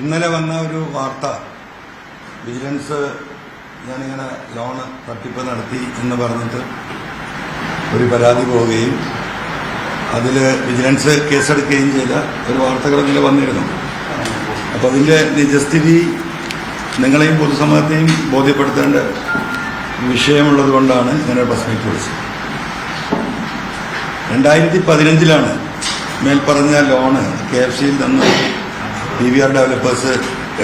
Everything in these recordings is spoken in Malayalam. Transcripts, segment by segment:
ഇന്നലെ വന്ന ഒരു വാർത്ത വിജിലൻസ് ഞാനിങ്ങനെ ലോണ് തട്ടിപ്പ് നടത്തി എന്ന് പറഞ്ഞിട്ട് ഒരു പരാതി പോവുകയും അതിൽ വിജിലൻസ് കേസെടുക്കുകയും ചെയ്ത ഒരു വാർത്തകൾ വന്നിരുന്നു. അപ്പോൾ അതിന്റെ നിജസ്ഥിതി നിങ്ങളെയും പൊതുസമൂഹത്തെയും ബോധ്യപ്പെടുത്തേണ്ട വിഷയമുള്ളത് കൊണ്ടാണ് ഞാനൊരു മീറ്റ് വിളിച്ചത്. രണ്ടായിരത്തി പതിനഞ്ചിലാണ് മേൽപ്പറഞ്ഞ ലോണ് കെ എഫ് സിയിൽ നിന്ന് പി വി ആർ ഡെവലപ്പേഴ്സ്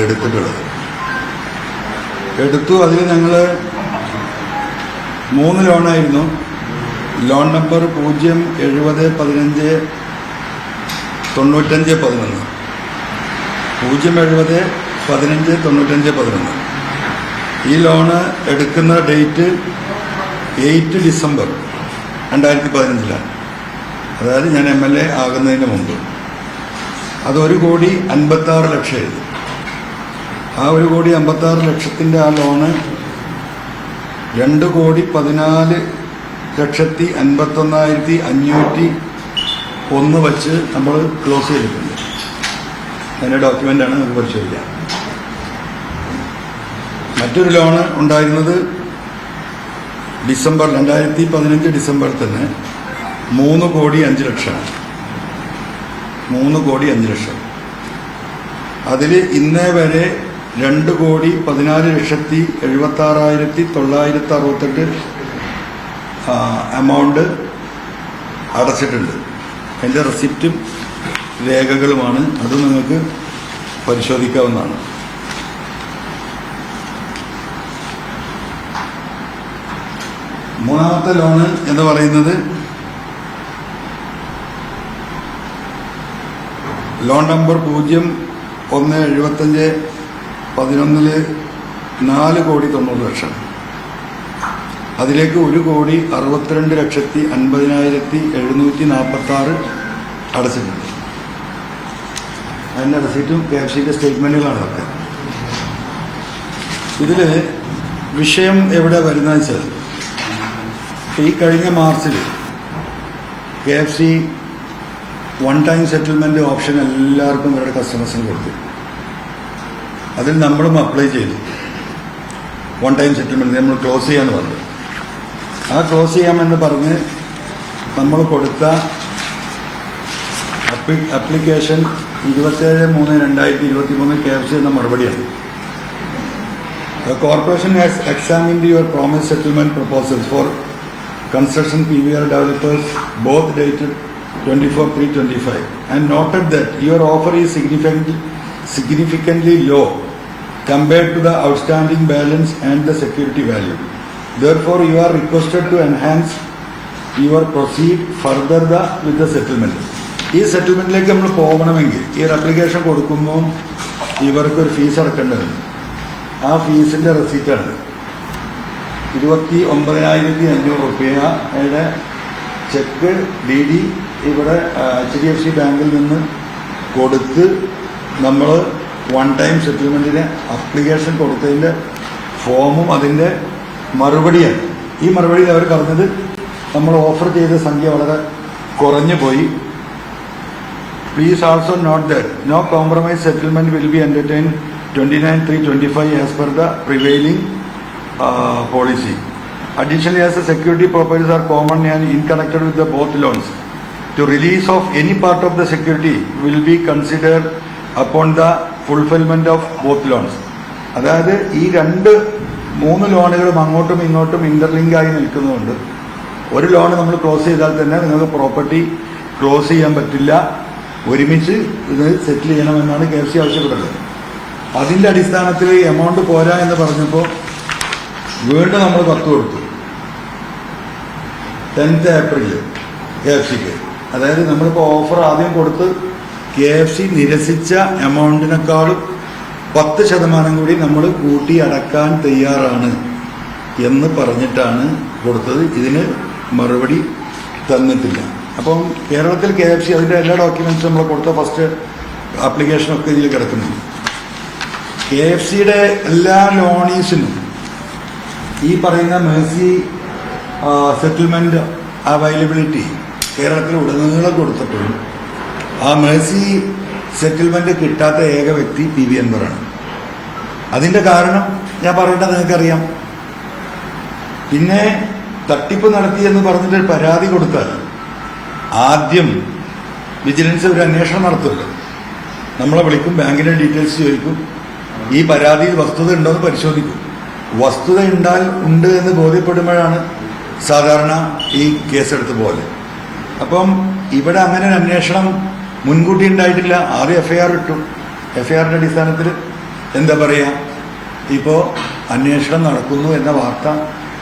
എടുത്തിട്ടുള്ളത്. എടുത്തു. അതിൽ ഞങ്ങൾ മൂന്ന് ലോണായിരുന്നു ലോൺ നമ്പർ പൂജ്യം എഴുപത് പതിനഞ്ച് തൊണ്ണൂറ്റഞ്ച് പതിനൊന്ന്. പൂജ്യം എഴുപത് പതിനഞ്ച് തൊണ്ണൂറ്റഞ്ച് പതിനൊന്ന്. ഈ ലോണ് എടുക്കുന്ന ഡേറ്റ് എയ്റ്റ് ഡിസംബർ രണ്ടായിരത്തി പതിനഞ്ചിലാണ്. അതായത് ഞാൻ എം എൽ എ ആകുന്നതിന് മുമ്പ്. അത് ഒരു കോടി അൻപത്താറ് ലക്ഷം എഴുതി. ആ ഒരു കോടി അമ്പത്താറ് ലക്ഷത്തിന്റെ ആ ലോണ് രണ്ട് കോടി പതിനാല് ലക്ഷത്തി അൻപത്തൊന്നായിരത്തി അഞ്ഞൂറ്റി ഒന്ന് വച്ച് നമ്മൾ ക്ലോസ് ചെയ്തിട്ടുണ്ട്. അതിന്റെ ഡോക്യുമെന്റാണ് നമുക്ക് പരിശോധിക്കാം. മറ്റൊരു ലോണ് ഉണ്ടായിരുന്നത് ഡിസംബർ രണ്ടായിരത്തി പതിനഞ്ച് ഡിസംബറിൽ തന്നെ മൂന്ന് കോടി അഞ്ച് ലക്ഷമാണ്. മൂന്ന് കോടി അഞ്ച് ലക്ഷം. അതിൽ ഇന്നേ വരെ രണ്ട് കോടി പതിനാല് ലക്ഷത്തി എഴുപത്തി ആറായിരത്തി തൊള്ളായിരത്തി അറുപത്തെട്ട് എമൗണ്ട് അടച്ചിട്ടുണ്ട് അതിന്റെ റെസിപ്റ്റും രേഖകളുമാണ്. അത് നിങ്ങൾക്ക് പരിശോധിക്കാവുന്നതാണ്. മൂന്നാമത്തെ ലോണ് എന്ന് പറയുന്നത് ലോൺ നമ്പർ പൂജ്യം ഒന്ന് എഴുപത്തഞ്ച് പതിനൊന്നിൽ നാല് കോടി തൊണ്ണൂറ് ലക്ഷം. അതിലേക്ക് ഒരു കോടി അറുപത്തിരണ്ട് ലക്ഷത്തി അൻപതിനായിരത്തി എഴുന്നൂറ്റി നാൽപ്പത്തി ആറ് അടച്ചിട്ടുണ്ട്. അതിന്റെ റെസീറ്റും കെ എഫ് സിന്റെ സ്റ്റേറ്റ്മെന്റുകളാണ് അതൊക്കെ ഇതിൽ വിഷയം എവിടെ വരുന്നതെന്ന് വെച്ചാൽ ഈ കഴിഞ്ഞ മാർച്ചിൽ K F C one time settlement option എല്ലാവർക്കും ഇവരുടെ കസ്റ്റമേഴ്സിന് കൊടുത്തു. അതിൽ നമ്മളും അപ്ലൈ ചെയ്തു. വൺ ടൈം സെറ്റിൽമെന്റ് നമ്മൾ ക്ലോസ് ചെയ്യാന്ന് പറഞ്ഞു. ആ ക്ലോസ് ചെയ്യാമെന്ന് പറഞ്ഞ് നമ്മൾ കൊടുത്ത അപ്ലിക്കേഷൻ ഇരുപത്തേഴ് മൂന്ന് രണ്ടായിരത്തി ഇരുപത്തി മൂന്ന് കെ എഫ് സി എന്ന മറുപടിയാണ്. The corporation has examined your promised settlement proposals for construction PVR developers both dated 24-3-25, and noted that your offer is significantly, significantly low compared to the outstanding balance and the security value. Therefore, you are requested to enhance your proceed further the, with the settlement. ഈ സെറ്റിൽമെന്റിലേക്ക് നമ്മൾ പോകണമെങ്കിൽ ഈ ഒരു അപ്ലിക്കേഷൻ കൊടുക്കുമ്പോൾ ഇവർക്ക് ഒരു ഫീസ് അടക്കേണ്ടതുണ്ട് ആ ഫീസിന്റെ റെസീറ്റാണ് ഇരുപത്തി ഒമ്പതിനായിരത്തി അഞ്ഞൂറ് റുപ്യയുടെ ചെക്ക് ഡി ഡി ഇവിടെ എച്ച് ഡി എഫ് സി ബാങ്കിൽ നിന്ന് കൊടുത്ത് നമ്മൾ വൺ ടൈം സെറ്റിൽമെന്റിന് അപ്ലിക്കേഷൻ കൊടുത്തതിന്റെ ഫോമും അതിന്റെ മറുപടിയാണ് ഈ മറുപടിയിൽ അവർ പറഞ്ഞത് നമ്മൾ ഓഫർ ചെയ്ത സംഖ്യ വളരെ കുറഞ്ഞു പോയി please also note that no compromise settlement will be entertain twenty nine three twenty five as per the prevailing policy. As as security security properties are common and interconnected with the both loans, to release of any part of the security will be considered upon the fulfillment of both loans. അതായത് ഈ രണ്ട് മൂന്ന് ലോണുകളും അങ്ങോട്ടും ഇങ്ങോട്ടും ഇന്റർലിങ്ക് ആയി നിൽക്കുന്നതുകൊണ്ട് ഒരു ലോൺ നമ്മൾ ക്ലോസ് ചെയ്താൽ തന്നെ നിങ്ങൾക്ക് പ്രോപ്പർട്ടി ക്ലോസ് ചെയ്യാൻ പറ്റില്ല. ഒരുമിച്ച് ഇത് സെറ്റിൽ ചെയ്യണമെന്നാണ് കെ എഫ് സി ആവശ്യപ്പെട്ടത് അതിന്റെ അടിസ്ഥാനത്തിൽ എമൗണ്ട് പോരാ എന്ന് പറഞ്ഞപ്പോൾ വീണ്ടും നമ്മൾ പത്ത് കൊടുത്തു. ടെൻത്ത് ഏപ്രിൽ കെ എഫ് സിക്ക് അതായത് നമ്മളിപ്പോൾ ഓഫർ ആദ്യം കൊടുത്ത് കെ എഫ് സി നിരസിച്ച എമൗണ്ടിനേക്കാളും പത്ത് ശതമാനം കൂടി നമ്മൾ കൂട്ടി അടക്കാൻ തയ്യാറാണ് എന്ന് പറഞ്ഞിട്ടാണ് കൊടുത്തത്. ഇതിന് മറുപടി തന്നിട്ടില്ല. അപ്പം കേരളത്തിൽ കെ എഫ് സി അതിന്റെ എല്ലാ ഡോക്യുമെന്റ്സും നമ്മൾ കൊടുത്ത ഫസ്റ്റ് ആപ്ലിക്കേഷനൊക്കെ ഇതിൽ കിടക്കുന്നുണ്ട് കെ എഫ് സിയുടെ എല്ലാ ലോണീസിനും ഈ പറയുന്ന മേഴ്സി സെറ്റിൽമെന്റ് അവൈലബിലിറ്റി കേരളത്തിൽ ഉടനീളം കൊടുത്തപ്പോഴും ആ മേഴ്സി സെറ്റിൽമെന്റ് കിട്ടാത്ത ഏക വ്യക്തി പി വി അൻവറാണ്. അതിന്റെ കാരണം ഞാൻ പറയേണ്ടത് നിങ്ങൾക്കറിയാം. പിന്നെ തട്ടിപ്പ് നടത്തിയെന്ന് പറഞ്ഞിട്ട് പരാതി കൊടുത്താൽ ആദ്യം വിജിലൻസ് ഒരു അന്വേഷണം നടത്തുമല്ലോ നമ്മളെ വിളിക്കും ബാങ്കിന്റെ ഡീറ്റെയിൽസ് ചോദിക്കും. ഈ പരാതിയിൽ വസ്തുത ഉണ്ടോ എന്ന് പരിശോധിക്കും. വസ്തുത ഉണ്ടാൽ ഉണ്ട് എന്ന് ബോധ്യപ്പെടുമ്പോഴാണ് സാധാരണ ഈ കേസെടുത്ത് പോലെ അപ്പം ഇവിടെ അങ്ങനെ ഒരു അന്വേഷണം മുൻകൂട്ടി ഉണ്ടായിട്ടില്ല. ആദ്യം എഫ്ഐആർ ഇട്ടു. എഫ്ഐആറിന്റെ അടിസ്ഥാനത്തിൽ എന്താ പറയുക ഇപ്പോൾ അന്വേഷണം നടക്കുന്നു എന്ന വാർത്ത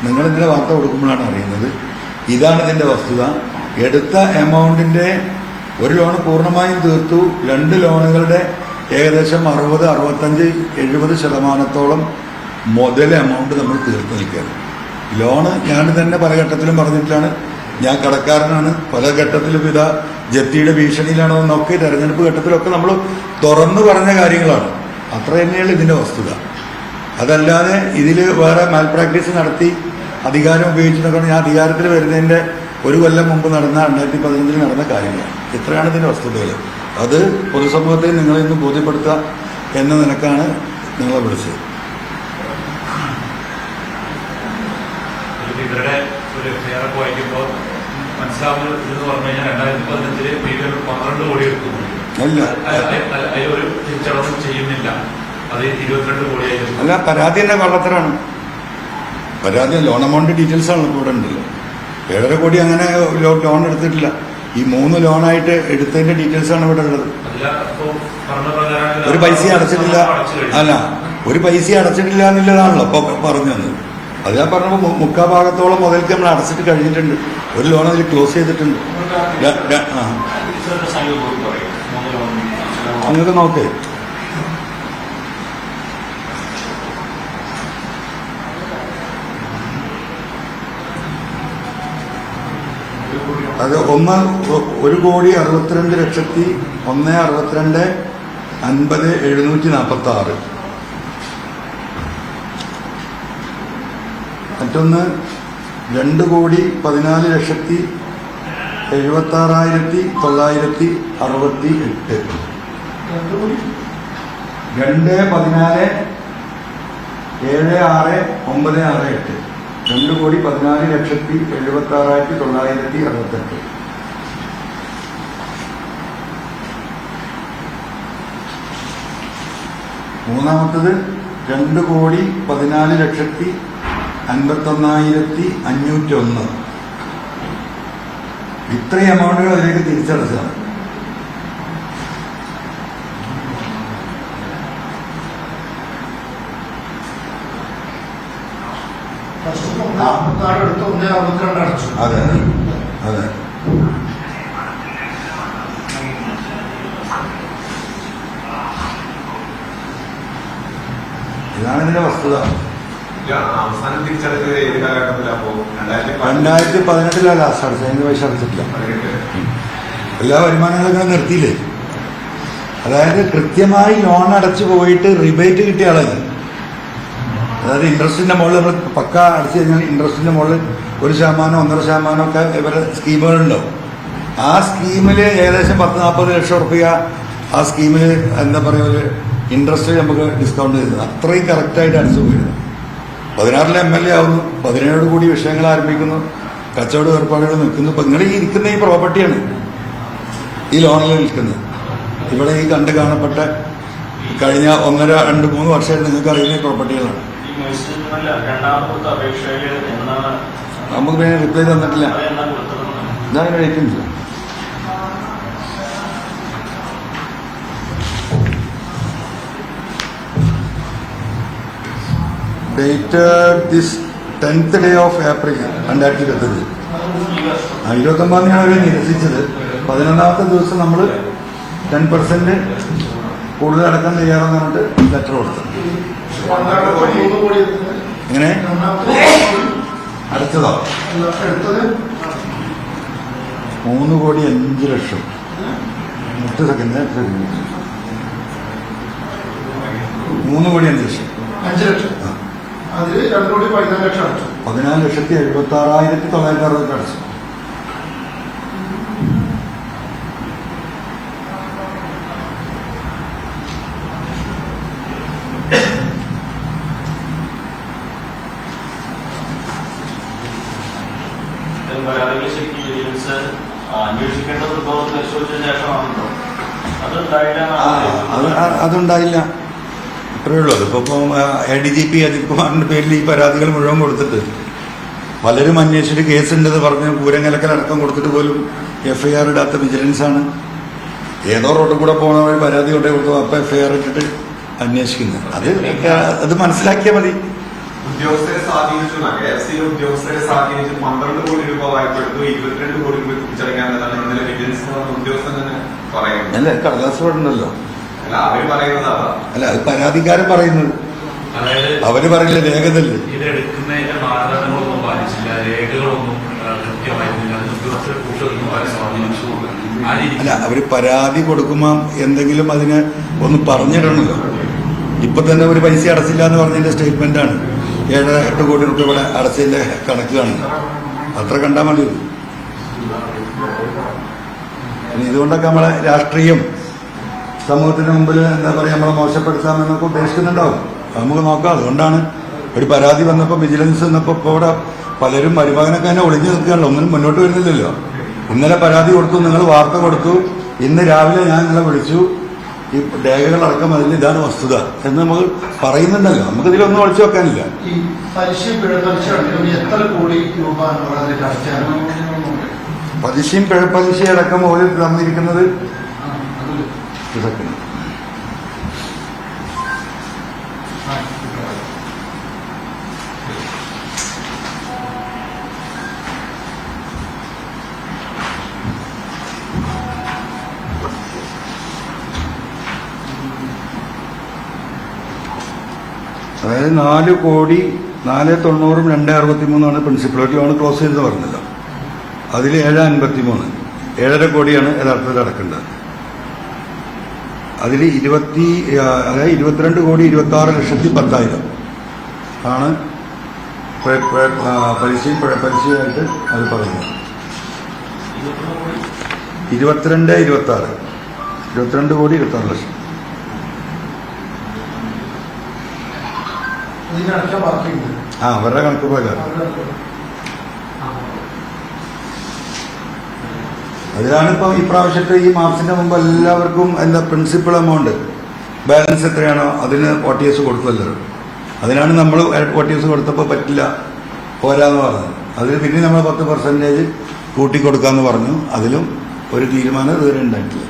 നിങ്ങൾ ഇതിന്റെ വാർത്ത കൊടുക്കുമ്പോഴാണ് അറിയുന്നത്. ഇതാണ് ഇതിന്റെ വസ്തുത. എടുത്ത എമൗണ്ടിന്റെ ഒരു ലോൺ പൂർണമായും തീർത്തു. രണ്ട് ലോണുകളുടെ ഏകദേശം അറുപത് അറുപത്തഞ്ച് എഴുപത് ശതമാനത്തോളം മുതൽ എമൗണ്ട് നമ്മൾ തീർത്ത് നിൽക്കുകയാണ്. ലോണ് ഞാൻ തന്നെ പല ഘട്ടത്തിലും പറഞ്ഞിട്ടാണ് ഞാൻ കടക്കാരനാണ്. പല ഘട്ടത്തിലും ഇതാ ജപ്തിയുടെ ഭീഷണിയിലാണോ എന്നൊക്കെ തെരഞ്ഞെടുപ്പ് ഘട്ടത്തിലൊക്കെ നമ്മൾ തുറന്നു പറഞ്ഞ കാര്യങ്ങളാണ്. അത്ര തന്നെയാണ് ഇതിന്റെ വസ്തുത. അതല്ലാതെ ഇതിൽ വേറെ മാൽ പ്രാക്ടീസ് നടത്തി അധികാരം ഉപയോഗിച്ചിട്ടൊക്കെ ഞാൻ അധികാരത്തിൽ വരുന്നതിന്റെ ഒരു കൊല്ലം മുമ്പ് നടന്ന രണ്ടായിരത്തി പതിനഞ്ചിൽ നടന്ന കാര്യങ്ങളാണ്. ഇത്രയാണ് ഇതിന്റെ വസ്തുതകൾ അത് പൊതുസമൂഹത്തെ നിങ്ങളെ ഇന്ന് ബോധ്യപ്പെടുത്തുക എന്ന നിലക്കാണ് നിങ്ങളെ വിളിച്ചത്. ഇവരുടെ ഒരു എഫ്ഐആർ പോയിക്കുമ്പോൾ മനസ്സിലാവുന്നത് എന്ന് പറഞ്ഞു കഴിഞ്ഞാൽ രണ്ടായിരത്തി പതിനഞ്ചിൽ പീരിയഡ് പന്ത്രണ്ട് കോടി അല്ല. അതിലൊരു തിരിച്ചടവും ചെയ്യുന്നില്ല. അത് ഇരുപത്തിരണ്ട് കോടിയായിരുന്നു. അല്ല പരാതി തന്നെ കള്ളത്തരാണ്. പരാതി ലോൺ എമൗണ്ട് ഡീറ്റെയിൽസ് ആണ് ഇവിടെ ഉണ്ടല്ലോ ഏഴര കോടി അങ്ങനെ ലോൺ എടുത്തിട്ടില്ല. ഈ മൂന്ന് ലോണായിട്ട് എടുത്തതിന്റെ ഡീറ്റെയിൽസ് ആണ് ഇവിടെ ഉള്ളത്. ഒരു പൈസ അടച്ചിട്ടില്ല. അല്ല ഒരു പൈസ അടച്ചിട്ടില്ല എന്നുള്ളതാണല്ലോ ഇപ്പൊ പറഞ്ഞു തന്നത് അത് ഞാൻ പറഞ്ഞപ്പോൾ മുക്കാ ഭാഗത്തോളം മുതൽക്ക് നമ്മൾ അടച്ചിട്ട് കഴിഞ്ഞിട്ടുണ്ട്. ഒരു ലോൺ അതിൽ ക്ലോസ് ചെയ്തിട്ടുണ്ട്. അങ്ങനെ അങ്ങോട്ട് നോക്കേ. അത് ഒന്ന് ഒരു കോടി അറുപത്തിരണ്ട് ലക്ഷത്തി ഒന്ന് അറുപത്തിരണ്ട് അൻപത് എഴുന്നൂറ്റി നാൽപ്പത്തി ആറ് മറ്റൊന്ന് രണ്ട് കോടി പതിനാല് ലക്ഷത്തി എഴുപത്തി ആറായിരത്തി തൊള്ളായിരത്തി അറുപത്തി എട്ട്. രണ്ട് പതിനാല് ഏഴ് ആറ് ഒമ്പത് ആറ് എട്ട്. രണ്ട് കോടി പതിനാല് ലക്ഷത്തി എഴുപത്തി ആറായിരത്തി തൊള്ളായിരത്തി അറുപത്തെട്ട്. മൂന്നാമത്തത് രണ്ട് കോടി പതിനാല് ലക്ഷത്തി അൻപത്തൊന്നായിരത്തി അഞ്ഞൂറ്റി ഒന്ന് ഇത്രയും എമൗണ്ടുകൾ അതിലേക്ക് തിരിച്ചടച്ചതാണ് അതെ അതെ. ഇതാണ് ഇതിന്റെ വസ്തുത. രണ്ടായിരത്തി പതിനെട്ടിലാ പതിനെട്ടിലാണ് ലാസ്റ്റ് അടച്ചത് അതിന് പൈസ അടച്ചിട്ടില്ല. എല്ലാ വരുമാനങ്ങളും നിർത്തിയില്ലേ? അതായത് കൃത്യമായി ലോൺ അടച്ചു പോയിട്ട് റിബേറ്റ് കിട്ടിയ ആളാണ് അതായത് ഇൻട്രസ്റ്റിന്റെ മുകളിൽ നമ്മൾ പക്ക അടച്ചു കഴിഞ്ഞാൽ ഇൻട്രസ്റ്റിന്റെ മുകളിൽ ഒരു ശതമാനം ഒന്നര ശതമാനം ഒക്കെ ഇവരുടെ സ്കീമുകളുണ്ടാവും ആ സ്കീമിൽ ഏകദേശം പത്ത് നാൽപ്പത് ലക്ഷം റുപ്യ ആ സ്കീമിൽ എന്താ പറയുക ഒരു ഇൻട്രസ്റ്റ് നമുക്ക് ഡിസ്കൗണ്ട് ചെയ്തത്. അത്രയും കറക്റ്റായിട്ട് അടച്ചു പോയിരുന്നു. പതിനാറിൽ എം എൽ എ ആവുന്നു. പതിനേഴോട് കൂടി വിഷയങ്ങൾ ആരംഭിക്കുന്നു. കച്ചവട ഏർപ്പാടുകൾ നിൽക്കുന്നു. ഇപ്പൊ നിങ്ങൾ ഈ ഇരിക്കുന്ന ഈ പ്രോപ്പർട്ടിയാണ് ഈ ലോണിൽ നിൽക്കുന്നത്. ഇവിടെ ഈ കണ്ട് കാണപ്പെട്ട കഴിഞ്ഞ ഒന്നര രണ്ട് മൂന്ന് വർഷമായിട്ട് നിങ്ങൾക്ക് അറിയുന്ന ഈ പ്രോപ്പർട്ടികളാണ് നമുക്ക് റിപ്ലൈ തന്നിട്ടില്ല. ഞാൻ എന്നാ കൊടുത്തത് ഇതാണ് date date this tenth day of April രണ്ടായിരത്തി ഇരുപത്തഞ്ച് ഈ വർഷം ആ ഇരുപത്തൊമ്പതാം തീയതിയാണ് അവർ നിരസിച്ചത്. പതിനൊന്നാമത്തെ ദിവസം നമ്മൾ ടെൻ പെർസെന്റ് കൂടുതൽ അടക്കം തയ്യാറെന്ന് പറഞ്ഞിട്ട് ലെറ്റർ കൊടുത്തു. ഇങ്ങനെ അടുത്തതോ? മൂന്ന് കോടി അഞ്ച് ലക്ഷം. എട്ട് സെക്കൻഡ് മൂന്ന് കോടി അഞ്ച് ലക്ഷം. അഞ്ച് ലക്ഷം. അതിൽ രണ്ട് കോടി പതിനാല് ലക്ഷം അടച്ചു. പതിനാല് ലക്ഷത്തി എഴുപത്തി ആറായിരത്തി തൊള്ളായിരത്തി അറുപത്തി അടച്ചു. അതുണ്ടായില്ല. അത്രയേ ഉള്ളൂ. അതിപ്പോൾ ഇപ്പം A D G P Ajith കുമാറിന്റെ പേരിൽ ഈ പരാതികൾ മുഴുവൻ കൊടുത്തിട്ട്. പലരും അന്വേഷിച്ചിട്ട് കേസുണ്ടെന്ന് പറഞ്ഞ് പൂരങ്ങലക്കലടക്കം കൊടുത്തിട്ട് പോലും എഫ്ഐആർ ഐ ആർ ഇടാത്ത വിജിലൻസാണ് ഏതോ റോഡിൽ കൂടെ പോണ വഴി പരാതി കൊണ്ടേ കൊടുത്തു. അപ്പം എഫ്ഐആർ ഐ ആർ ഇട്ടിട്ട് അന്വേഷിക്കുന്നത് അത് അത് മനസ്സിലാക്കിയാൽ മതി. ഉദ്യോഗസ്ഥരെ സ്വാധീനിച്ചു. കെ എഫ് സിയിലെ ഉദ്യോഗസ്ഥരെ സ്വാധീനിച്ച് പന്ത്രണ്ട് കോടി രൂപ ഇരുപത്തിരണ്ട് കോടി രൂപ തിരിച്ചടയ്ക്കാമെന്നാണ് ഇന്നലെ വിജിലൻസ് ഉദ്യോഗസ്ഥൻ തന്നെ പറയുന്നത്. അല്ല കടലാസ് ഉണ്ടല്ലോ അല്ല അവർ പറയുന്നത് അല്ല അത് പരാതിക്കാരൻ പറയുന്നത്. അതായത് അവർ പറയില്ല രേഖതല്ലേ? അല്ല അവർ പരാതി കൊടുക്കുമ്പോ എന്തെങ്കിലും അതിന് ഒന്ന് പറഞ്ഞിടണല്ലോ. ഇപ്പൊ തന്നെ ഒരു പൈസ അടച്ചില്ല എന്ന് പറഞ്ഞതിന്റെ സ്റ്റേറ്റ്മെന്റ് ആണ് ഏഴര എട്ട് കോടി റുപ്യ ഇവിടെ അടച്ചതിന്റെ കണക്കാണ് അത്ര കണ്ടാൽ മതി. ഇതുകൊണ്ടൊക്കെ നമ്മളെ രാഷ്ട്രീയം സമൂഹത്തിന് മുമ്പിൽ എന്താ പറയുക നമ്മളെ മോശപ്പെടുത്താമെന്നൊക്കെ ഉദ്ദേശിക്കുന്നുണ്ടാവും നമുക്ക് നോക്കാം അതുകൊണ്ടാണ് ഒരു പരാതി വന്നപ്പോൾ വിജിലൻസ് വന്നപ്പോൾ ഇപ്പോൾ ഇവിടെ പലരും മരുമകനൊക്കെ തന്നെ ഒളിഞ്ഞു നിൽക്കുകയാണല്ലോ. ഒന്നിനും മുന്നോട്ട് വരുന്നില്ലല്ലോ. ഇന്നലെ പരാതി കൊടുത്തു നിങ്ങൾ വാർത്ത കൊടുത്തു. ഇന്ന് രാവിലെ ഞാൻ നിങ്ങളെ വിളിച്ചു. ഈ രേഖകളടക്കം അതിൽ ഇതാണ് വസ്തുത എന്ന് നമ്മൾ പറയുന്നുണ്ടല്ലോ. നമുക്ക് ഇതിലൊന്നും ഒളിച്ചു വെക്കാനില്ല. ഈ പലിശ പിഴ എത്ര കോടി രൂപ പലിശയും പിഴപ്പലിശയും അടക്കം ഓരോ തന്നിരിക്കുന്നത് സെക്കൻഡ് നാല് കോടി നാല് തൊണ്ണൂറും രണ്ട് അറുപത്തി മൂന്നാണ് പ്രിൻസിപ്പലോട്ടിയാണ് ക്ലോസ് ചെയ്ത് പറഞ്ഞത് അതിൽ ഏഴ് അൻപത്തി മൂന്ന് ഏഴര കോടിയാണ് യഥാർത്ഥത്തിൽ അടക്കേണ്ടത്. അതിൽ ഇരുപത്തി അതായത് ഇരുപത്തിരണ്ട് കോടി ഇരുപത്തി ആറ് ലക്ഷത്തി പത്തായിരം. ആണ് പലിശയും പലിശയായിട്ട് അത് പറയുന്നത്. ഇരുപത്തിരണ്ട് ഇരുപത്തി ആറ് ഇരുപത്തിരണ്ട് കോടി ഇരുപത്തി ആറ് ലക്ഷം ആ അവരുടെ കണക്ക് പ്രകാരം. അതിലാണ് ഇപ്പം ഇപ്രാവശ്യത്തെ ഈ മാർച്ചിന്റെ മുമ്പ് എല്ലാവർക്കും എന്താ പ്രിൻസിപ്പൽ എമൗണ്ട് ബാലൻസ് എത്രയാണോ അതിന് ഒ ടി എസ് കൊടുക്കുമല്ലോ അതിനാണ് നമ്മൾ ഒ ടി എസ് കൊടുത്തപ്പോൾ പറ്റില്ല പോരാന്ന് പറഞ്ഞത്. അതിൽ പിന്നെ നമ്മൾ പത്ത് പെർസെന്റേജ് കൂട്ടിക്കൊടുക്കാന്ന് പറഞ്ഞു. അതിലും ഒരു തീരുമാനം ഇതുവരെ ഉണ്ടായിട്ടില്ല.